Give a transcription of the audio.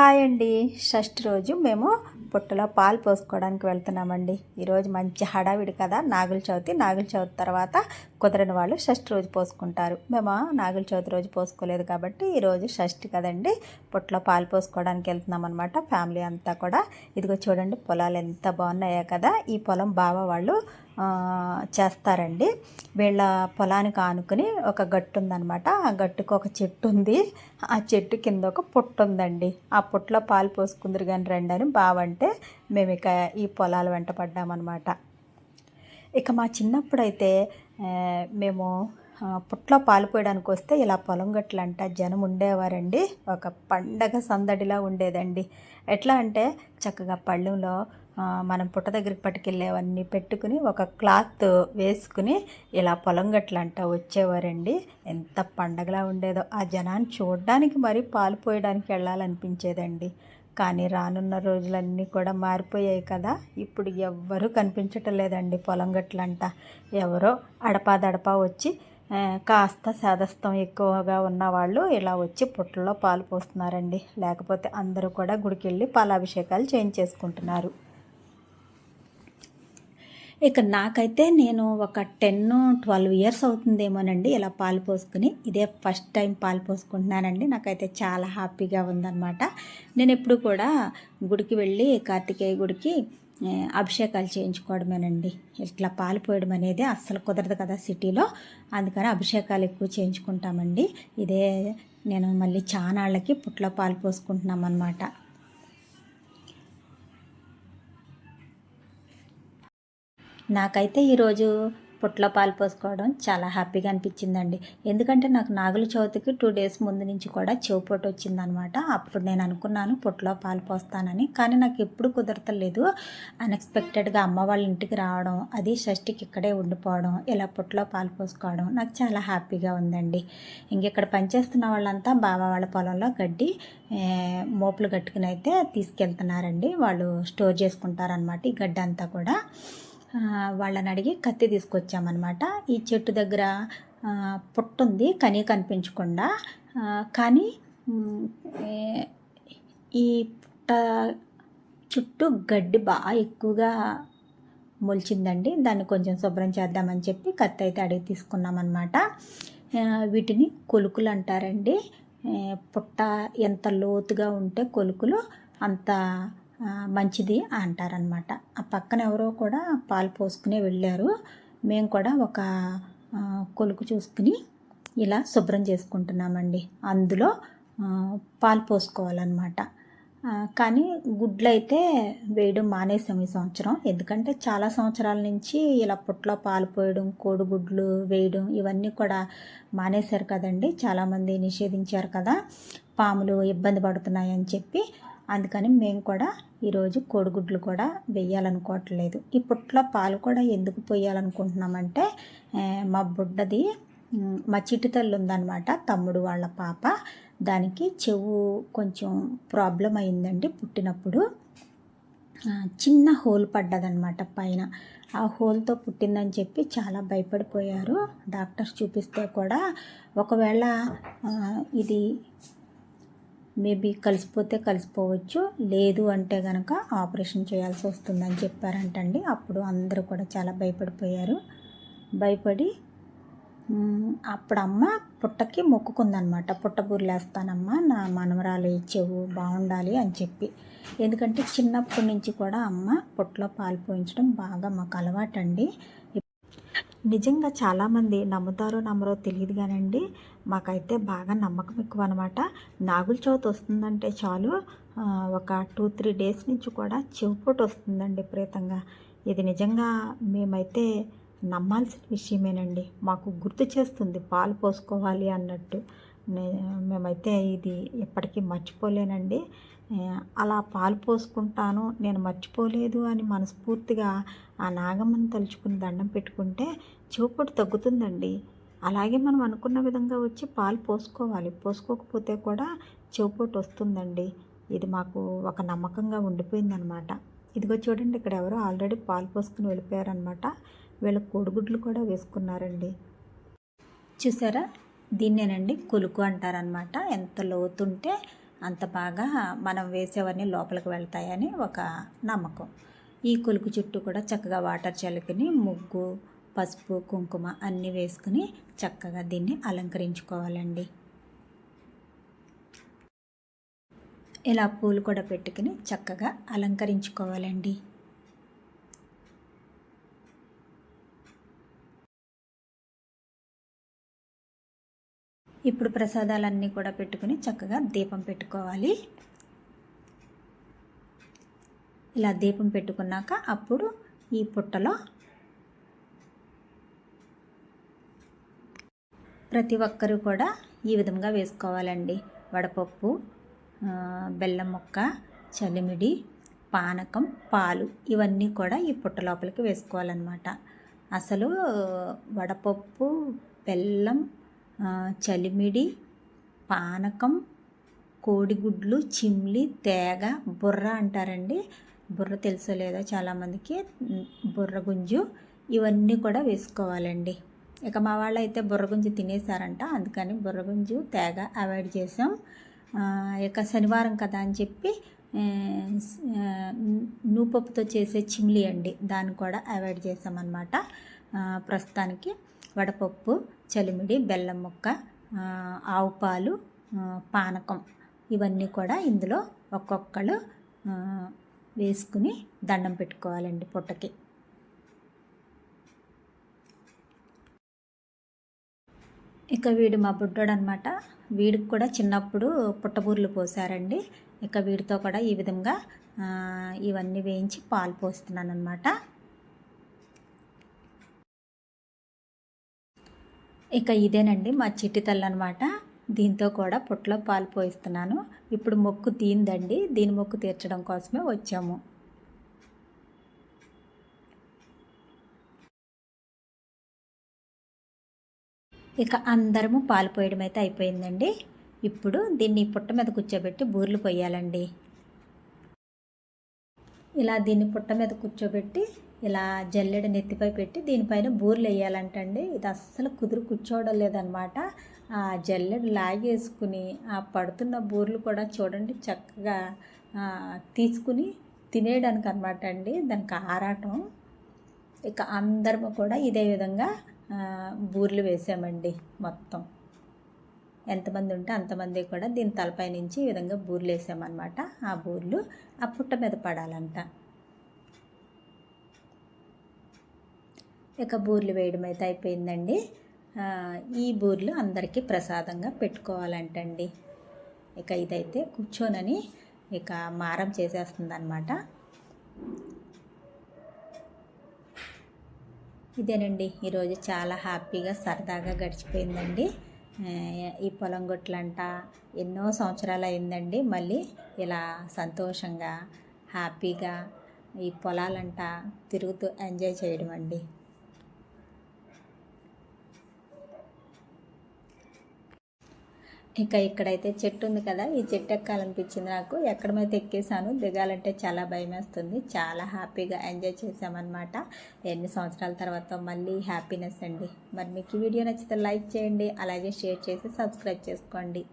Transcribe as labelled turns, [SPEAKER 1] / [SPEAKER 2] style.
[SPEAKER 1] Hi అండి. షష్ఠి రోజు మేము పుట్టలో పాలు పోసుకోవడానికి వెళ్తున్నామండి. ఈరోజు మంచి హడావిడి కదా. నాగుల చవితి. నాగుల చవితి తర్వాత కుదరని వాళ్ళు షష్టి రోజు పోసుకుంటారు. మేము నాగుల చవితి రోజు పోసుకోలేదు కాబట్టి ఈరోజు షష్ఠి కదండి. పుట్టలో పాలు పోసుకోవడానికి వెళ్తున్నాం అనమాట ఫ్యామిలీ అంతా కూడా. ఇదిగో చూడండి పొలాలు ఎంత బాగున్నాయో కదా. ఈ పొలం బావ వాళ్ళు చేస్తారండి. వీళ్ళ పొలానికి ఆనుకుని ఒక గట్టు ఉందన్నమాట. ఆ గట్టుకు ఒక చెట్టు ఉంది. ఆ చెట్టు కింద ఒక పుట్ట ఉందండి. ఆ పుట్టలో పాలు పోసుకుందరు కానీ రండి అని బావంటే మేము ఇక ఈ పొలాల వెంట పడ్డామన్నమాట. ఇక మా చిన్నప్పుడైతే మేము పుట్లో పాలు పోయడానికి వస్తే ఇలా పొలం గట్లంట జనం ఉండేవారండి. ఒక పండగ సందడిలా ఉండేదండి. ఎట్లా అంటే చక్కగా పళ్ళెంలో మనం పుట్ట దగ్గరికి పట్టుకెళ్ళేవన్నీ పెట్టుకుని ఒక క్లాత్ వేసుకుని ఇలా పొలం గట్లంట వచ్చేవారండి. ఎంత పండగలా ఉండేదో. ఆ జనాన్ని చూడడానికి మరి పాలు పోయడానికి వెళ్ళాలనిపించేదండి. కానీ రానున్న రోజులన్నీ కూడా మారిపోయాయి కదా. ఇప్పుడు ఎవ్వరూ కనిపించటం లేదండి పొలం గట్లంట. ఎవరో అడపాదడపా వచ్చి కాస్త శాదస్తం ఎక్కువగా ఉన్న వాళ్ళు ఇలా వచ్చి పుట్టలో పాలు పోస్తున్నారండి. లేకపోతే అందరూ కూడా గుడికి వెళ్ళి పాలాభిషేకాలు చేయించేసుకుంటున్నారు. ఇక నాకైతే నేను ఒక టెన్ ట్వెల్వ్ ఇయర్స్ అవుతుందేమోనండి ఇలా పాలు పోసుకుని. ఇదే ఫస్ట్ టైం పాలు పోసుకుంటున్నానండి. నాకైతే చాలా హ్యాపీగా ఉందన్నమాట. నేను ఎప్పుడు కూడా గుడికి వెళ్ళి కార్తికేయ గుడికి అభిషేకాలు చేయించుకోవడమేనండి. ఇట్లా పాలు పోయడం అనేది అస్సలు కుదరదు కదా సిటీలో. అందుకని అభిషేకాలు ఎక్కువ చేయించుకుంటామండి. ఇదే నేను మళ్ళీ చానాళ్ళకి పుట్లో పాలు పోసుకుంటున్నాం అనమాట నాకైతే ఈరోజు పుట్లో పాలు పోసుకోవడం చాలా హ్యాపీగా అనిపించిందండి. ఎందుకంటే నాకు నాగుల చవితికి టూ డేస్ ముందు నుంచి కూడా చెవిపోటు వచ్చిందనమాట. అప్పుడు నేను అనుకున్నాను పుట్లో పాలు పోస్తానని. కానీ నాకు ఎప్పుడు కుదరతలేదు. అన్ఎక్స్పెక్టెడ్గా అమ్మ వాళ్ళ ఇంటికి రావడం అది షష్టికి ఇక్కడే ఉండిపోవడం ఇలా పుట్లో పాలు పోసుకోవడం నాకు చాలా హ్యాపీగా ఉందండి. ఇంకెక్కడ పనిచేస్తున్న వాళ్ళంతా బావ వాళ్ళ పొలంలో గడ్డి మోపులు కట్టుకుని అయితే తీసుకెళ్తున్నారండి. వాళ్ళు స్టోర్ చేసుకుంటారనమాట ఈ గడ్డి అంతా కూడా. వాళ్ళని అడిగి కత్తి తీసుకొచ్చామన్నమాట. ఈ చెట్టు దగ్గర పుట్టుంది పుట్ట ఉంది కనీ కనిపించకుండా కానీ ఈ పుట్ట చుట్టూ గడ్డి బాగా ఎక్కువగా మొలిచిందండి. దాన్ని కొంచెం శుభ్రం చేద్దామని చెప్పి కత్తి అయితే అడిగి తీసుకున్నామన్నమాట. వీటిని కొలుకులు అంటారండి. పుట్ట ఎంత లోతుగా ఉంటే కొలుకులు అంత మంచిది అంటారనమాట ఆ పక్కన ఎవరో కూడా పాలు పోసుకునే వెళ్ళారు. మేము కూడా ఒక కొలుకు చూసుకుని ఇలా శుభ్రం చేసుకుంటున్నామండి. అందులో పాలు పోసుకోవాలన్నమాట. కానీ గుడ్లు అయితే వేయడం మానేసాం ఈ సంవత్సరం. ఎందుకంటే చాలా సంవత్సరాల నుంచి ఇలా పుట్లో పాలు పోయడం కోడిగుడ్లు వేయడం ఇవన్నీ కూడా మానేశారు కదండి. చాలామంది నిషేధించారు కదా పాములు ఇబ్బంది పడుతున్నాయని చెప్పి అందుకని మేము కూడా ఈరోజు కోడిగుడ్లు కూడా వెయ్యాలనుకోవట్లేదు. ఈ పుట్లో పాలు కూడా ఎందుకు పోయాలనుకుంటున్నామంటే మా బుడ్డది మా చిట్టి తల్లి ఉందన్నమాట తమ్ముడు వాళ్ళ పాప. దానికి చెవు కొంచెం ప్రాబ్లం అయిందండి పుట్టినప్పుడు. చిన్న హోల్ పడ్డదనమాట పైన. ఆ హోల్తో పుట్టిందని చెప్పి చాలా భయపడిపోయారు. డాక్టర్స్ చూపిస్తే కూడా ఒకవేళ ఇది మేబీ కలిసిపోతే కలిసిపోవచ్చు లేదు అంటే కనుక ఆపరేషన్ చేయాల్సి వస్తుందని చెప్పారంటండి. అప్పుడు అందరూ కూడా చాలా భయపడిపోయారు. భయపడి అప్పుడు అమ్మ పుట్టకి మొక్కుకుందనమాట. పుట్ట బుర్లేస్తానమ్మా నా మనమరాలు చెవు బాగుండాలి అని చెప్పి. ఎందుకంటే చిన్నప్పటి నుంచి కూడా అమ్మ పుట్టలో పాలు పోయించడం బాగా మాకు అలవాటండి. నిజంగా చాలామంది నమ్ముతారో నమ్మరో తెలియదు కానండి. మాకైతే బాగా నమ్మకం ఎక్కువ అనమాట నాగుల చవితి వస్తుందంటే చాలు. ఒక టూ త్రీ డేస్ నుంచి కూడా చెవిపోటు వస్తుందండి విపరీతంగా ఇది నిజంగా మేమైతే నమ్మాల్సిన విషయమేనండి. మాకు గుర్తు చేస్తుంది పాలు పోసుకోవాలి అన్నట్టు. మేమైతే ఇది ఎప్పటికీ మర్చిపోలేనండి. అలా పాలు పోసుకుంటాను నేను మర్చిపోలేదు అని మనస్ఫూర్తిగా ఆ నాగమ్మని తలుచుకుని దండం పెట్టుకుంటే చూపుడు తగ్గుతుందండి. అలాగే మనం అనుకున్న విధంగా వచ్చి పాలు పోసుకోవాలి. పోసుకోకపోతే కూడా చెవుపోటు వస్తుందండి. ఇది మాకు ఒక నమ్మకంగా ఉండిపోయిందనమాట. ఇదిగో చూడండి ఇక్కడ ఎవరో ఆల్రెడీ పాలు పోసుకుని వెళ్ళిపోయారనమాట. వీళ్ళు కోడిగుడ్లు కూడా వేసుకున్నారండి. చూసారా? దీన్నేనండి కొలుకు అంటారనమాట ఎంత లోతుంటే అంత బాగా మనం వేసేవన్నీ లోపలికి వెళ్తాయని ఒక నమ్మకం. ఈ కొలుకు చుట్టూ కూడా చక్కగా వాటర్ చల్లుకుని ముగ్గు పసుపు కుంకుమ అన్నీ వేసుకుని చక్కగా దీన్ని అలంకరించుకోవాలండి. ఇలా పూలు కూడా పెట్టుకుని చక్కగా అలంకరించుకోవాలండి. ఇప్పుడు ప్రసాదాలన్నీ కూడా పెట్టుకుని చక్కగా దీపం పెట్టుకోవాలి. ఇలా దీపం పెట్టుకున్నాక అప్పుడు ఈ పుట్టలో ప్రతి ఒక్కరూ కూడా ఈ విధంగా వేసుకోవాలండి. వడపప్పు బెల్లం ముక్క చలిమిడి పానకం పాలు ఇవన్నీ కూడా ఈ పుట్ట లోపలికి వేసుకోవాలన్నమాట. అసలు వడపప్పు బెల్లం చలిమిడి పానకం కోడిగుడ్లు చిమ్లి తేగ బుర్ర అంటారండి. బుర్ర తెలుసో లేదో చాలామందికి. బుర్ర గుంజు ఇవన్నీ కూడా వేసుకోవాలండి. ఇక మా వాళ్ళు అయితే బుర్ర గుంజు అందుకని బుర్ర గుంజు తేగ అవాయిడ్ చేసాం ఇక శనివారం కదా అని చెప్పి నూపప్పుతో చేసే చిమ్లీ అండి. దాన్ని కూడా అవాయిడ్ చేసామన్నమాట ప్రస్తుతానికి. వడపప్పు చలిమిడి బెల్లం ముక్క ఆవు పాలు పానకం. ఇవన్నీ కూడా ఇందులో ఒక్కొక్కరు వేసుకుని దండం పెట్టుకోవాలండి పుట్టకి. ఇక వీడు మా బుడ్డోడు అనమాట వీడికి కూడా చిన్నప్పుడు పుట్టబూర్లు పోసారండి. ఇక వీడితో కూడా ఈ విధంగా ఇవన్నీ వేయించి పాలు పోస్తున్నాను అనమాట ఇక ఇదేనండి మా చిట్టి తల్లి అనమాట దీంతో కూడా పుట్టలో పాలు పోయిస్తున్నాను. ఇప్పుడు మొక్కు తీందండి. దీని మొక్కు తీర్చడం కోసమే వచ్చాము. ఇక అందరము పాలు పోయడం అయితే అయిపోయిందండి. ఇప్పుడు దీన్ని పుట్ట మీద కూర్చోబెట్టి బూర్లు పోయాలండి ఇలా దీన్ని పుట్ట మీద కూర్చోబెట్టి ఇలా జల్లెడ నెత్తిపై పెట్టి దీనిపైన బూర్లు వేయాలంటండి. ఇది అస్సలు కుదురు కూర్చోవడం లేదనమాట. ఆ జల్లెడ లాగేసుకుని ఆ పడుతున్న బూర్లు కూడా చూడండి చక్కగా తీసుకుని తినేయడానికి అనమాట అండి. దానికి ఆరాటం. ఇక అందరము కూడా ఇదే విధంగా ఆ, బూర్లు వేసామండి మొత్తం. ఎంతమంది ఉంటే అంతమంది కూడా దీని తలపై నుంచి ఈ విధంగా బూర్లు వేసామన్నమాట. ఆ బూర్లు ఆ పుట్ట మీద పడాలంట. ఇక బూర్లు వేయడం అయితే అయిపోయిందండి. ఈ బూర్లు అందరికీ ప్రసాదంగా పెట్టుకోవాలంటండి. ఇక ఇదైతే కూర్చోనని ఇక మారం చేసేస్తుంది అనమాట ఇదేనండి ఈరోజు చాలా హ్యాపీగా సరదాగా గడిచిపోయిందండి. ఈ పొలం గొట్లంట ఎన్నో సంవత్సరాలు అయిందండి. మళ్ళీ ఇలా సంతోషంగా హ్యాపీగా ఈ పొలాలంట తిరుగుతూ ఎంజాయ్ చేయడం అండి ఇక ఇక్కడైతే చెట్టు ఉంది కదా ఈ చెట్టు ఎక్కాలనిపించింది నాకు. ఎక్కడమైతే ఎక్కేసాను దిగాలంటే చాలా భయం వేస్తుంది చాలా హ్యాపీగా ఎంజాయ్ చేసామన్నమాట. ఎన్ని సంవత్సరాల తర్వాత మళ్ళీ హ్యాపీనెస్ అండి. మరి మీకు ఈ వీడియో నచ్చితే లైక్ చేయండి అలాగే షేర్ చేసి సబ్స్క్రైబ్ చేసుకోండి.